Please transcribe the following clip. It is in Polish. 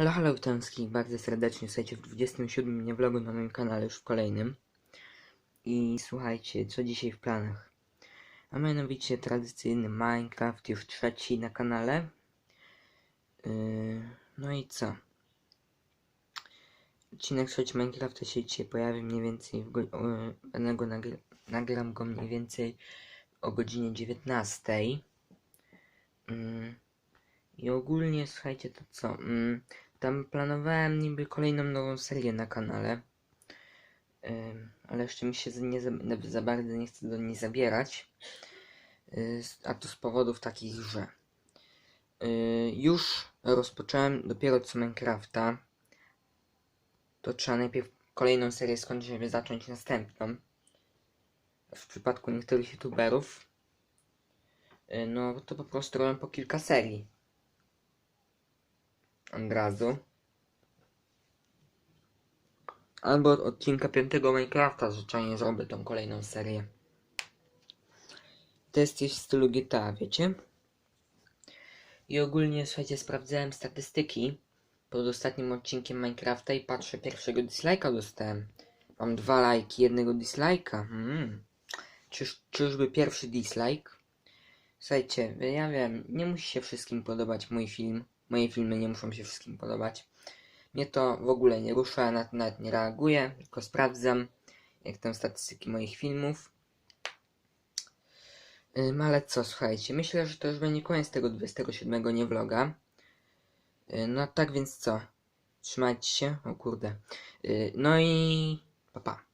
Halo, halo, witam wszystkich bardzo serdecznie. Słuchajcie, w 27 dniu vlogu na moim kanale, już w kolejnym. I słuchajcie, co dzisiaj w planach? A mianowicie tradycyjny Minecraft, już trzeci na kanale. Yy, no i co? Odcinek trzeci Minecrafta się dzisiaj pojawi mniej więcej w go- yy, nagry- nagram go mniej więcej o godzinie 19. Yy, I ogólnie słuchajcie to co? Mm, tam planowałem niby kolejną nową serię na kanale. Ale jeszcze mi się nie za, za bardzo nie chcę do niej zabierać. Y, a to z powodów takich, że y, już rozpocząłem dopiero co Minecrafta. To trzeba najpierw kolejną serię skończyć, żeby zacząć następną. W przypadku niektórych youtuberów. y, No to po prostu robią po kilka serii od razu. Albo od odcinka 5 Minecrafta zwyczajnie zrobię tą kolejną serię. To jest w stylu GTA, wiecie? I ogólnie, słuchajcie, sprawdzałem statystyki pod ostatnim odcinkiem Minecrafta i patrzę, pierwszego dislike'a dostałem. Mam dwa lajki, jednego dislike'a. Hmm. Czyż, czyżby pierwszy dislike? Słuchajcie, ja wiem, nie musi się wszystkim podobać mój film. Moje filmy nie muszą się wszystkim podobać. Mnie to w ogóle nie rusza, na to nawet nie reaguję, tylko sprawdzam, jak tam statystyki moich filmów. Ym, ale co, słuchajcie, myślę, że to już będzie koniec tego 27 nie vloga. Yy, no tak więc co? Trzymajcie się, o kurde. Yy, no i pa pa.